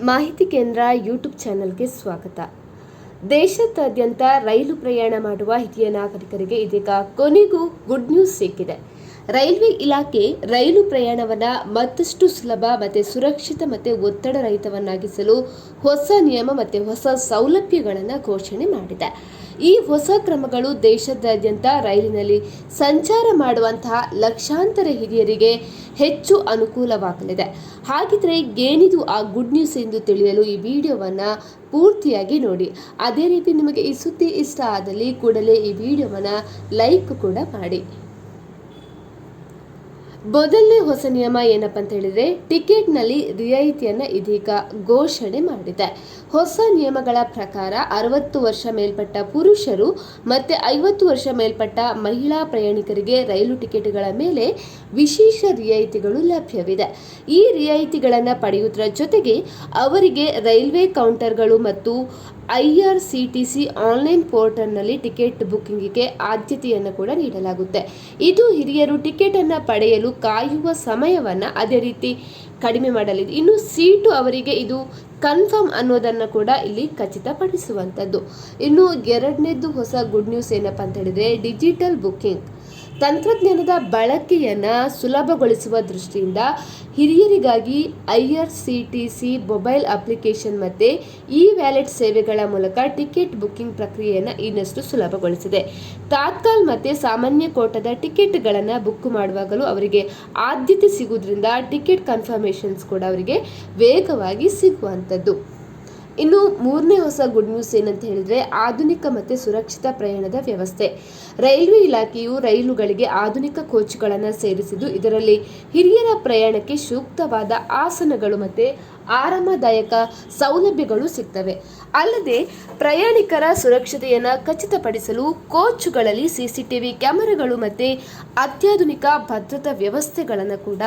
ಮಾಹಿತಿ ಕೇಂದ್ರ ಯೂಟ್ಯೂಬ್ ಚಾನೆಲ್ಗೆ ಸ್ವಾಗತ. ದೇಶದಾದ್ಯಂತ ರೈಲು ಪ್ರಯಾಣ ಮಾಡುವ ಹಿರಿಯ ನಾಗರಿಕರಿಗೆ ಇದೀಗ ಕೊನೆಗೂ ಗುಡ್ ನ್ಯೂಸ್ ಸಿಕ್ಕಿದೆ. ರೈಲ್ವೆ ಇಲಾಖೆ ರೈಲು ಪ್ರಯಾಣವನ್ನು ಮತ್ತಷ್ಟು ಸುಲಭ ಮತ್ತು ಸುರಕ್ಷಿತ ಮತ್ತು ಒತ್ತಡ ರಹಿತವನ್ನಾಗಿಸಲು ಹೊಸ ನಿಯಮ ಮತ್ತು ಹೊಸ ಸೌಲಭ್ಯಗಳನ್ನು ಘೋಷಣೆ ಮಾಡಿದೆ. ಈ ಹೊಸ ಕ್ರಮಗಳು ದೇಶದಾದ್ಯಂತ ರೈಲಿನಲ್ಲಿ ಸಂಚಾರ ಮಾಡುವಂತಹ ಲಕ್ಷಾಂತರ ಹಿರಿಯರಿಗೆ ಹೆಚ್ಚು ಅನುಕೂಲವಾಗಲಿದೆ. ಹಾಗಿದ್ರೆ ಏನಿದು ಆ ಗುಡ್ ನ್ಯೂಸ್ ಎಂದು ತಿಳಿಯಲು ಈ ವಿಡಿಯೋವನ್ನು ಪೂರ್ತಿಯಾಗಿ ನೋಡಿ. ಅದೇ ರೀತಿ ನಿಮಗೆ ಈ ಸುದ್ದಿ ಇಷ್ಟ ಆದಲ್ಲಿ ಕೂಡಲೇ ಈ ವಿಡಿಯೋವನ್ನು ಲೈಕ್ ಕೂಡ ಮಾಡಿ. ಮೊದಲನೇ ಹೊಸ ನಿಯಮ ಏನಪ್ಪ ಅಂತ ಹೇಳಿದ್ರೆ ಟಿಕೆಟ್ನಲ್ಲಿ ರಿಯಾಯಿತಿಯನ್ನು ಇದೀಗ ಘೋಷಣೆ ಮಾಡಿದೆ. ಹೊಸ ನಿಯಮಗಳ ಪ್ರಕಾರ ಅರವತ್ತು ವರ್ಷ ಮೇಲ್ಪಟ್ಟ ಪುರುಷರು ಮತ್ತೆ ಐವತ್ತು ವರ್ಷ ಮೇಲ್ಪಟ್ಟ ಮಹಿಳಾ ಪ್ರಯಾಣಿಕರಿಗೆ ರೈಲು ಟಿಕೆಟ್ಗಳ ಮೇಲೆ ವಿಶೇಷ ರಿಯಾಯಿತಿಗಳು ಲಭ್ಯವಿದೆ. ಈ ರಿಯಾಯಿತಿಗಳನ್ನು ಪಡೆಯುವುದರ ಜೊತೆಗೆ ಅವರಿಗೆ ರೈಲ್ವೆ ಕೌಂಟರ್ಗಳು ಮತ್ತು I R C T C online ಪೋರ್ಟಲ್ನಲ್ಲಿ ಟಿಕೆಟ್ ಬುಕ್ಕಿಂಗಿಗೆ ಆದ್ಯತೆಯನ್ನು ಕೂಡ ನೀಡಲಾಗುತ್ತೆ. ಇದು ಹಿರಿಯರು ಟಿಕೆಟ್ ಅನ್ನು ಪಡೆಯಲು ಕಾಯುವ ಸಮಯವನ್ನು ಅದೇ ರೀತಿ ಕಡಿಮೆ ಮಾಡಲಿದೆ. ಇನ್ನು ಸೀಟು ಅವರಿಗೆ ಇದು ಕನ್ಫರ್ಮ್ ಅನ್ನೋದನ್ನು ಕೂಡ ಇಲ್ಲಿ ಖಚಿತಪಡಿಸುವಂಥದ್ದು ಇನ್ನು ಎರಡನೇದು ಹೊಸ ಗುಡ್ ನ್ಯೂಸ್ ಏನಪ್ಪ ಅಂತ ಹೇಳಿದರೆ ಡಿಜಿಟಲ್ ಬುಕ್ಕಿಂಗ್ ತಂತ್ರಜ್ಞಾನದ ಬಳಕೆಯನ್ನು ಸುಲಭಗೊಳಿಸುವ ದೃಷ್ಟಿಯಿಂದ ಹಿರಿಯರಿಗಾಗಿ I R C T C mobile application ಮತ್ತು ಇ ವ್ಯಾಲೆಟ್ ಸೇವೆಗಳ ಮೂಲಕ ಟಿಕೆಟ್ ಬುಕ್ಕಿಂಗ್ ಪ್ರಕ್ರಿಯೆಯನ್ನು ಇನ್ನಷ್ಟು ಸುಲಭಗೊಳಿಸಿದೆ. ತಾತ್ಕಾಲ್ ಮತ್ತು ಸಾಮಾನ್ಯ ಕೋಟದ ಟಿಕೆಟ್ಗಳನ್ನು ಬುಕ್ ಮಾಡುವಾಗಲೂ ಅವರಿಗೆ ಆದ್ಯತೆ ಸಿಗುವುದರಿಂದ ಟಿಕೆಟ್ ಕನ್ಫರ್ಮೇಷನ್ಸ್ ಕೂಡ ಅವರಿಗೆ ವೇಗವಾಗಿ ಸಿಗುವಂಥದ್ದು. ಇನ್ನು ಮೂರನೇ ಹೊಸ ಗುಡ್ ನ್ಯೂಸ್ ಏನಂತ ಹೇಳಿದ್ರೆ ಆಧುನಿಕ ಮತ್ತು ಸುರಕ್ಷಿತ ಪ್ರಯಾಣದ ವ್ಯವಸ್ಥೆ. ರೈಲ್ವೆ ಇಲಾಖೆಯು ರೈಲುಗಳಿಗೆ ಆಧುನಿಕ ಕೋಚ್ಗಳನ್ನು ಸೇರಿಸಿದ್ದು ಇದರಲ್ಲಿ ಹಿರಿಯರ ಪ್ರಯಾಣಕ್ಕೆ ಸೂಕ್ತವಾದ ಆಸನಗಳು ಮತ್ತು ಆರಾಮದಾಯಕ ಸೌಲಭ್ಯಗಳು ಸಿಗ್ತವೆ. ಅಲ್ಲದೆ ಪ್ರಯಾಣಿಕರ ಸುರಕ್ಷತೆಯನ್ನು ಖಚಿತಪಡಿಸಲು ಕೋಚ್ಗಳಲ್ಲಿ ಸಿಸಿಟಿವಿ ಕ್ಯಾಮೆರಾಗಳು ಮತ್ತು ಅತ್ಯಾಧುನಿಕ ಭದ್ರತಾ ವ್ಯವಸ್ಥೆಗಳನ್ನು ಕೂಡ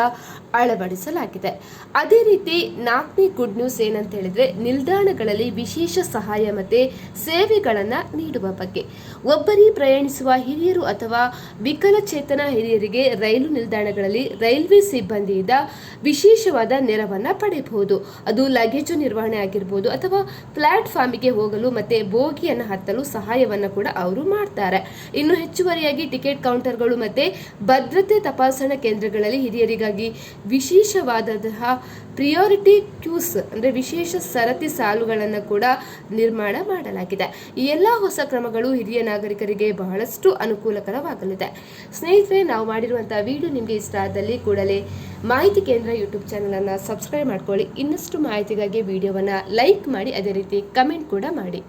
ಅಳವಡಿಸಲಾಗಿದೆ. ಅದೇ ರೀತಿ ನಾಲ್ಕನೇ ಗುಡ್ ನ್ಯೂಸ್ ಏನಂತ ಹೇಳಿದ್ರೆ ನಿಲ್ದಾಣಗಳಲ್ಲಿ ವಿಶೇಷ ಸಹಾಯ ಮತ್ತು ಸೇವೆಗಳನ್ನು ನೀಡುವ ಬಗ್ಗೆ. ಒಬ್ಬರಿ ಪ್ರಯಾಣಿಸುವ ಹಿರಿಯರು ಅಥವಾ ವಿಕಲಚೇತನ ಹಿರಿಯರಿಗೆ ರೈಲು ನಿಲ್ದಾಣಗಳಲ್ಲಿ ರೈಲ್ವೆ ಸಿಬ್ಬಂದಿಯಿಂದ ವಿಶೇಷವಾದ ನೆರವನ್ನು ಪಡೆಯಬಹುದು. ಅದು ಲಗೇಜು ನಿರ್ವಹಣೆ ಆಗಿರ್ಬೋದು ಅಥವಾ ಪ್ಲಾಟ್ಫಾರ್ಮಿಗೆ ಹೋಗಲು ಮತ್ತೆ ಬೋಗಿಯನ್ನು ಹತ್ತಲು ಸಹಾಯವನ್ನು ಕೂಡ ಅವರು ಮಾಡ್ತಾರೆ. ಇನ್ನು ಹೆಚ್ಚುವರಿಯಾಗಿ ಟಿಕೆಟ್ ಕೌಂಟರ್ಗಳು ಮತ್ತೆ ಭದ್ರತೆ ತಪಾಸಣಾ ಕೇಂದ್ರಗಳಲ್ಲಿ ಹಿರಿಯರಿಗಾಗಿ ವಿಶೇಷವಾದಂತಹ ಪ್ರಿಯಾರಿಟಿ ಕ್ಯೂಸ್ ಅಂದರೆ ವಿಶೇಷ ಸರತಿ ಸಾಲುಗಳನ್ನು ಕೂಡ ನಿರ್ಮಾಣ ಮಾಡಲಾಗಿದೆ. ಈ ಎಲ್ಲ ಹೊಸ ಕ್ರಮಗಳು ಹಿರಿಯ ನಾಗರಿಕರಿಗೆ ಬಹಳಷ್ಟು ಅನುಕೂಲಕರವಾಗಲಿದೆ. ಸ್ನೇಹಿತರೆ, ನಾವು ಮಾಡಿರುವಂತಹ ವಿಡಿಯೋ ನಿಮಗೆ ಇಷ್ಟ ಆದಲ್ಲಿ ಕೂಡಲೇ ಮಾಹಿತಿ ಕೇಂದ್ರ ಯೂಟ್ಯೂಬ್ ಚಾನಲನ್ನು ಸಬ್ಸ್ಕ್ರೈಬ್ ಮಾಡ್ಕೊಳ್ಳಿ. ಇನ್ನಷ್ಟು ಮಾಹಿತಿಗಾಗಿ ವಿಡಿಯೋವನ್ನು ಲೈಕ್ ಮಾಡಿ, ಅದೇ ರೀತಿ ಕಮೆಂಟ್ ಕೂಡ ಮಾಡಿ.